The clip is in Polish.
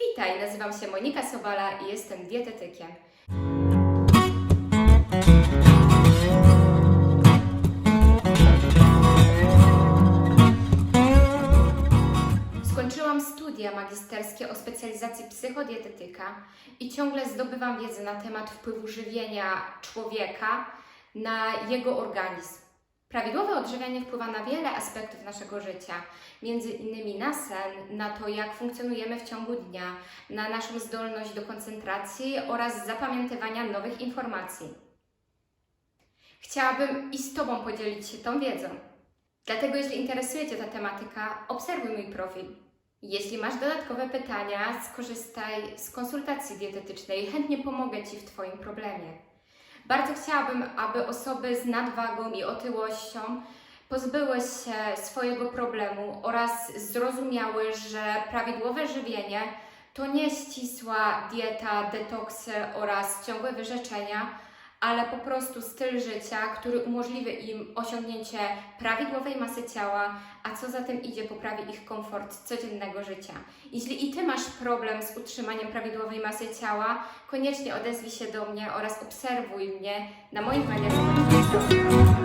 Witaj, nazywam się Monika Sobala i jestem dietetykiem. Skończyłam studia magisterskie o specjalizacji psychodietetyka i ciągle zdobywam wiedzę na temat wpływu żywienia człowieka na jego organizm. Prawidłowe odżywianie wpływa na wiele aspektów naszego życia, między innymi na sen, na to, jak funkcjonujemy w ciągu dnia, na naszą zdolność do koncentracji oraz zapamiętywania nowych informacji. Chciałabym i z Tobą podzielić się tą wiedzą. Dlatego, jeśli interesuje Cię ta tematyka, obserwuj mój profil. Jeśli masz dodatkowe pytania, skorzystaj z konsultacji dietetycznej. Chętnie pomogę Ci w Twoim problemie. Bardzo chciałabym, aby osoby z nadwagą i otyłością pozbyły się swojego problemu oraz zrozumiały, że prawidłowe żywienie to nie ścisła dieta, detoksy oraz ciągłe wyrzeczenia, ale po prostu styl życia, który umożliwi im osiągnięcie prawidłowej masy ciała, a co za tym idzie, poprawi ich komfort codziennego życia. Jeśli i Ty masz problem z utrzymaniem prawidłowej masy ciała, koniecznie odezwij się do mnie oraz obserwuj mnie na moim mediach społecznościowych.